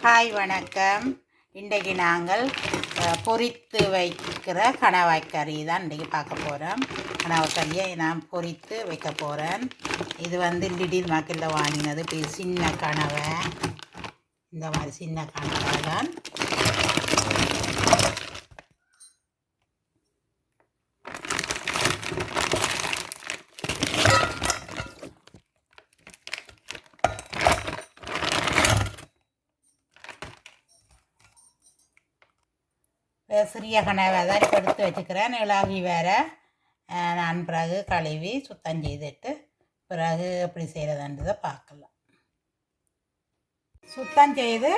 Hi வணக்கம். இன்றைக்கு நாங்கள் பொரித்து வைக்கிற கணவாய் கறி தான் இன்றைக்கி பார்க்க போகிறோம் கணவாய் கறியை நான் பொரித்து வைக்க போகிறேன் இது வந்து லிடில் மார்க்கெட்டில் வாங்கினது சின்ன கனவை இந்த மாதிரி சின்ன கனவை தான். சிறிய கனவை தான் இப்போ எடுத்து வச்சுக்கிறேன். இளாகி வேற நான் பிறகு கழுவி சுத்தம் செய்துட்டு பிறகு எப்படி செய்கிறதுன்றதை பார்க்கலாம். சுத்தம் செய்து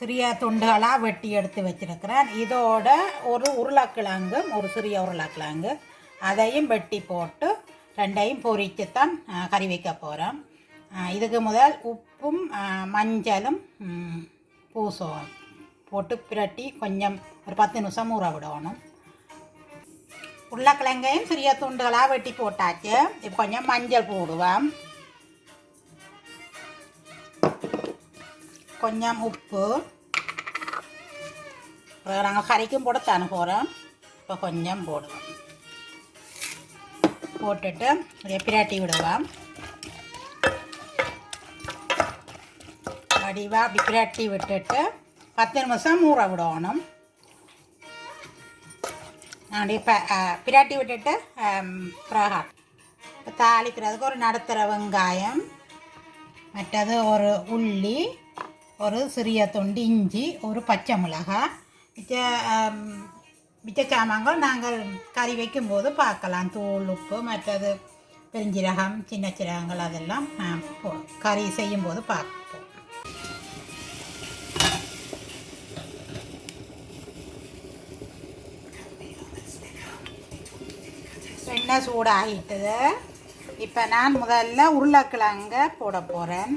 சிறிய துண்டுகளாக வெட்டி எடுத்து வச்சிருக்கிறேன். இதோட ஒரு உருளைக்கிழங்கும் ஒரு சிறிய உருளைக்கிழங்கு அதையும் வெட்டி போட்டு ரெண்டையும் பொரித்து தான் கறி வைக்க போகிறோம் இதுக்கு முதல் உப்பும் மஞ்சளும் பூசுவோம் போட்டு பிரட்டி கொஞ்சம் ஒரு பத்து நிமிஷம் ஊற விடணும். உருளைக்கிழங்கையும் சிறிய துண்டுகளாக வெட்டி போட்டாச்சு. இப்போ கொஞ்சம் மஞ்சள் போடுவேன் கொஞ்சம் உப்பு. அப்புறம் நாங்கள் கறிக்கும் போட தானே போகிறோம். இப்போ கொஞ்சம் போடுவோம். போட்டுட்டு அப்படியே பிரட்டி விடுவோம். வடிவாக அப்படி பிரட்டி விட்டுட்டு பத்து நிமிஷம் ஊற விடணும் அப்படி ப பிரட்டி விட்டுட்டு பிரகா இப்போ தாளிக்கிறதுக்கு ஒரு நடுத்தர வெங்காயம் மற்றது ஒரு உள்ளி ஒரு சிறிய தொண்டு இஞ்சி ஒரு பச்சை மிளகாய் மிச்ச மிச்ச சாமான்கள் நாங்கள் கறி வைக்கும்போது பார்க்கலாம் தூள் உப்பு மற்றது பெருஞ்சீரகம் சின்ன சீரகங்கள் அதெல்லாம் கறி செய்யும்போது பார்க்கலாம் எண்ணெய் சூடாகிட்டது இப்போ நான் முதல்ல உருளைக்கிழங்க போட போகிறேன்.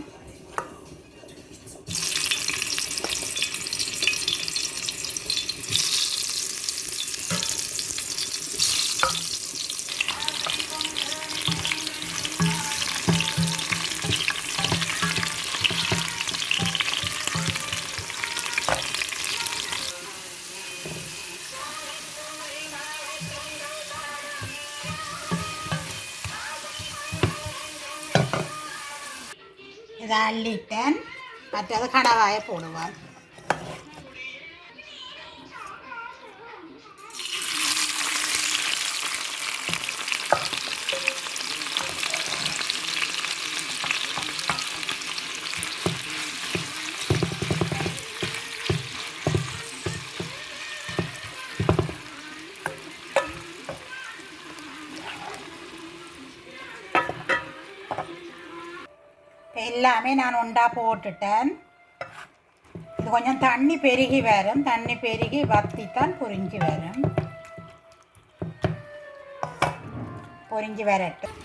இதை அள்ளிட்டேன் மற்றது கணவாயை போடுவேன் எல்லாமே நான் உண்டா போட்டுட்டேன். இது கொஞ்சம் தண்ணி பெருகி வரும். தண்ணி பெருகி வத்தித்தான் பொறிஞ்சு வரும். பொறிஞ்சு வரட்டும்.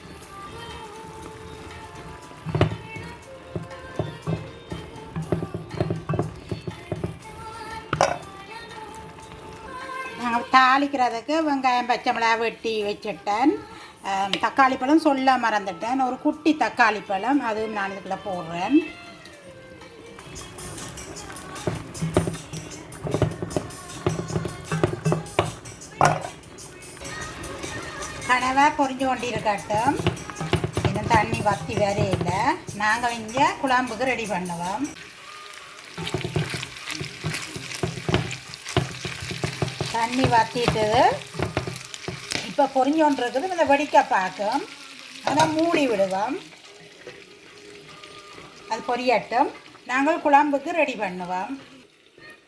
நாங்கள் தாளிக்கிறதுக்கு வெங்காயம் பச்சை மிளகா வெட்டி வச்சுட்டேன். தக்காளி பழம் சொல்ல மறந்துட்டேன். ஒரு குட்டி தக்காளி பழம் அதுவும் நான் இதுக்குள்ளே போடுறேன். கனவை பொறிஞ்சு கொண்டிருக்கட்டும். இன்னும் தண்ணி வத்தி வேற இல்லை. நாங்கள் இங்கே குழம்புக்கு ரெடி பண்ணுவோம் தண்ணி வத்திட்டு இப்போ பொரிஞ்சு இந்த வெடிக்க பார்க்கும். அதை மூடி விடுவோம். அது பொரியட்டும். நாங்கள் குழம்புக்கு ரெடி பண்ணுவோம்.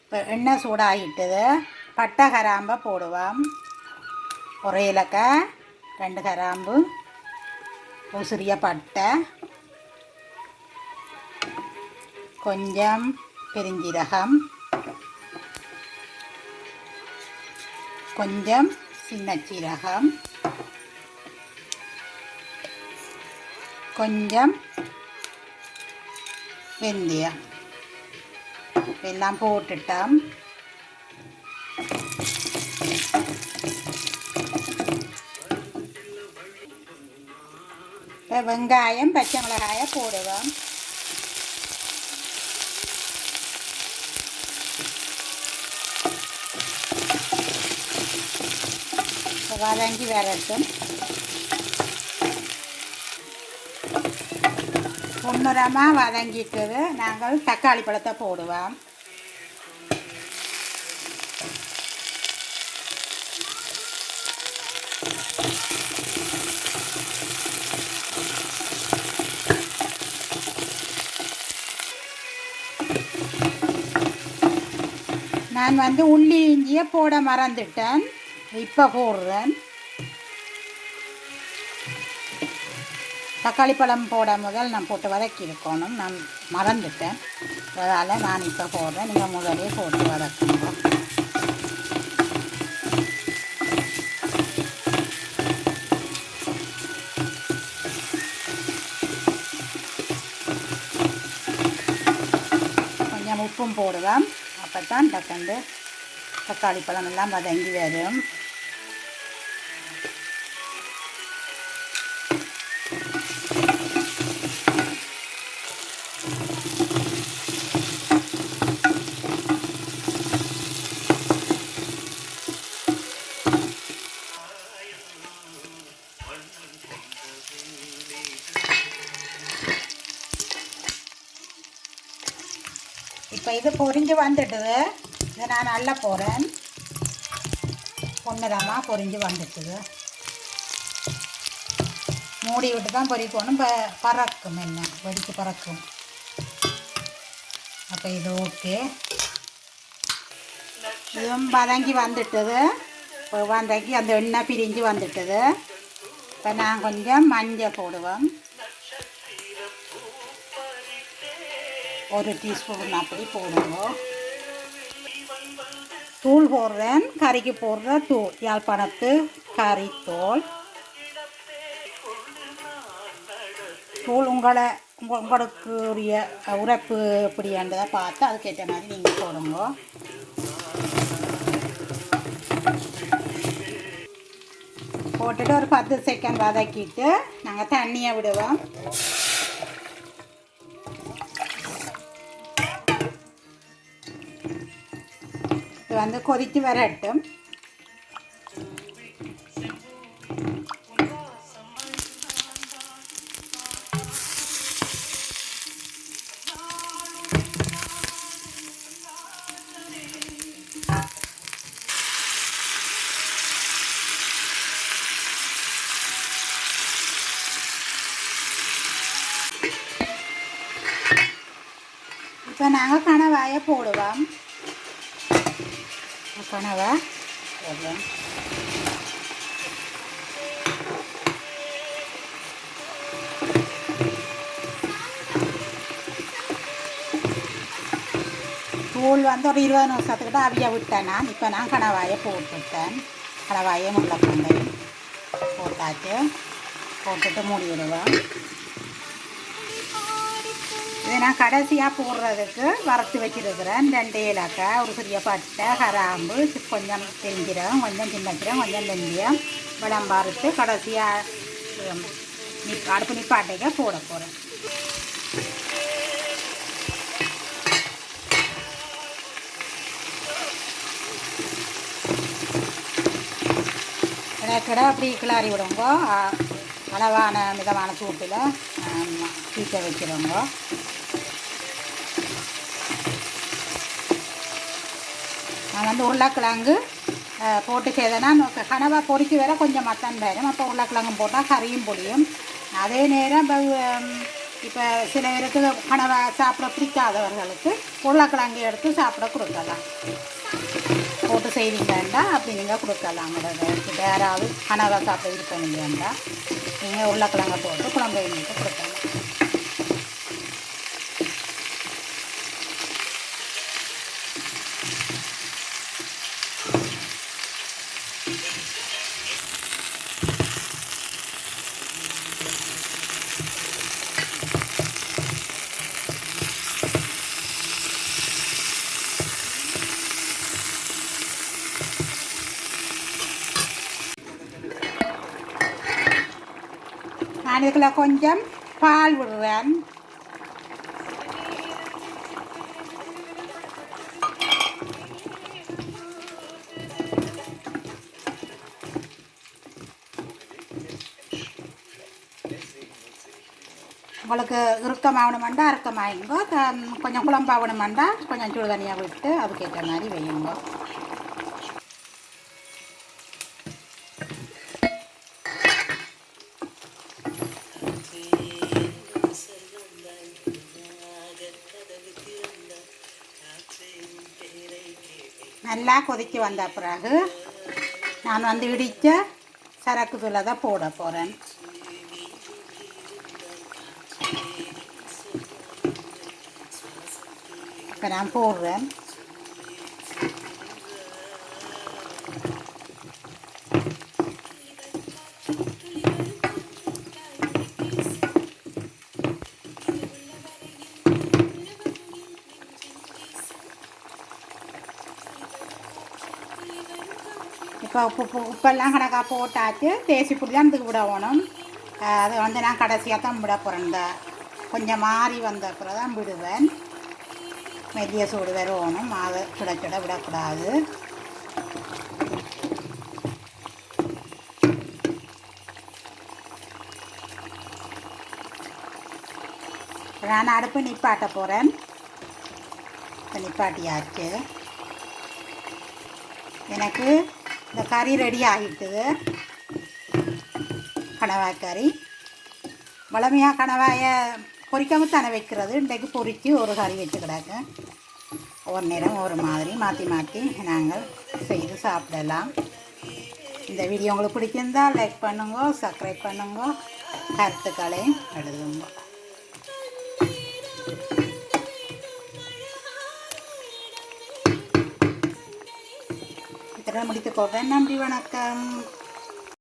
இப்போ எண்ணெய் சூடாகிட்டது பட்டை கராம்பை போடுவோம். ஒரு இலக்காய் ரெண்டு கராம்பு. ஒரு சிறிய பட்டை. கொஞ்சம் பெருஞ்சீரகம். கொஞ்சம் சின்ன சீரகம் கொஞ்சம் வெந்தயம். எல்லாம் போட்டுட்டோம். இப்போ வெங்காயம் பச்சை மிளகாயை போடுவோம். வதங்கி வரட்டும் முன்னுரமாக வதங்கிட்டது. நாங்கள் தக்காளி பழத்தை போடுவோம். நான் வந்து உள்ளி இஞ்சியை போட மறந்துட்டேன். இப்போ போடுறேன். தக்காளி பழம் போட முதல் நான் போட்டு வதக்கி இருக்கணும். நான் மறந்துட்டேன். அதனால் நான் இப்போ போடுறேன். நீங்கள் முதலே போட்டு வதக்குங்க. கொஞ்சம் உப்பும் போடுவேன். அப்போ தான் டக்கண்டு தக்காளி பழம் எல்லாம் வதங்கி வரும். இப்போ இது பொரிஞ்சு வந்துட்டுது. இதை நான் நல்லா போகிறேன் பொண்ணுதாம்மா பொரிஞ்சு வந்துட்டுது. மூடி விட்டு தான் பொரிக்கணும். இப்போ பறக்கும் என்ன? வெடிக்கு பறக்கும். அப்போ இது ஓகே. இதுவும் வதங்கி வந்துட்டது. இப்போ வதங்கி அந்த எண்ணெய் பிரிஞ்சு வந்துட்டது. இப்போ நான் கொஞ்சம் மஞ்சள் போடுவேன். ஒரு டீஸ்பூன் அப்படி போடுங்க. தூள் போடுறேன். கறிக்கு போடுற தூள் யாழ்ப்பாணத்து கறித்தூள் தூள் உங்களை உங்களுக்கு உரிய உரைப்பு எப்படின்றதை பார்த்து அதுக்கேற்ற மாதிரி நீங்கள் போடுங்க. போட்டுட்டு ஒரு பத்து செகண்ட் வதக்கிட்டு நாங்கள் தண்ணியை விடுவோம். வந்து கொதித்து வரட்டும் இப்போ நாங்கள் கணவாயை போடுவோம் கனவா தூள் வந்து ஒரு இருபது நிமிஷத்துக்கிட்ட அவிய விட்டேன்? நான் இப்போ நான் கணவாயை போட்டுவிட்டேன் கணவாயை முள்ளப்பண்டை போட்டாச்சு. போட்டுட்டு மூடி விடுவேன் இதை நான் கடைசியாக போடுறதுக்கு வறுத்து வச்சிருக்கிறேன். ரெண்டு ஏலக்காய் ஒரு சிறிய பட்டை கராம்பு கொஞ்சம் பெருஞ்சீரகம் கொஞ்சம் சின்னச்சிரம் கொஞ்சம் வெந்தயம் விளம் வறுத்து கடைசியாக நிப் அடுப்பு நிப்பாட்டைக்க போட போகிறேன் கிட அப்படி கிளாரி விடுங்கோ. அளவான மிதமான சூட்டில் தீக்க வைக்கிறோங்கோ நான் வந்து உருளைக்கிழங்கு போட்டு செய்தேன்னா கனவாக பொறிக்க வேற கொஞ்சம் மட்டன் வேணும். அப்போ உருளைக்கிழங்கு போட்டால் கறியும் பொடியும் அதே நேரம் இப்போ இப்போ சில பேருக்கு கனவா சாப்பிட பிடிக்காதவர்களுக்கு உருளைக்கிழங்கு எடுத்து சாப்பிட கொடுக்கலாம். போட்டு செய்வீங்கன்னா அப்படி நீங்கள் கொடுக்கலாம். உங்களுக்கு யாராவது கனவா சாப்பிட இருக்கணுங்கன்னா நீங்கள் உருளைக்கிழங்கை போட்டு குழம்பு கொடுக்கலாம். anaklah konjam paluran kalau ke rukta mau nih mandar rukta main gua um, kan konyang pulang bawa nih mandar konyang curugan ya gitu abis kita mari bayang gua நல்லா கொதிக்க வந்த பிறகு நான் வந்து இடித்த சரக்கு தூளை தான் போட போகிறேன் இப்போ நான் போடுறேன். இப்போ உப்பு உப்பெல்லாம் கணக்காக போட்டாச்சு. தேசி புளி தான் இதுக்கு வந்து நான் கடைசியாக தான் விட போகிறேன் கொஞ்சம் மாறி வந்த அப்புறம் தான் விடுவேன். மெல்லிய சூடு வரணும் அது சுட சுட விடக்கூடாது. நான் அடுப்பு நிப்பாட்ட போகிறேன் நிப்பாட்டியாச்சு. எனக்கு இந்த கறி ரெடி ஆகிட்டுது. கணவாய் கறி. வளமையாக கணவாயை பொறிக்காமல் தானே வைக்கிறது? இன்றைக்கு பொரித்து ஒரு கறி வச்சு கிடக்கு. ஒரு நேரம் ஒரு மாதிரி மாற்றி மாற்றி நாங்கள் செய்து சாப்பிடலாம். இந்த வீடியோ உங்களுக்கு பிடிச்சிருந்தால் லைக் பண்ணுங்க சப்ஸ்கிரைப் பண்ணுங்க கருத்துக்களையும் எழுதுங்க. முடித்துக்கோ முடித்துக்கொள்கிறேன் நன்றி வணக்கம்.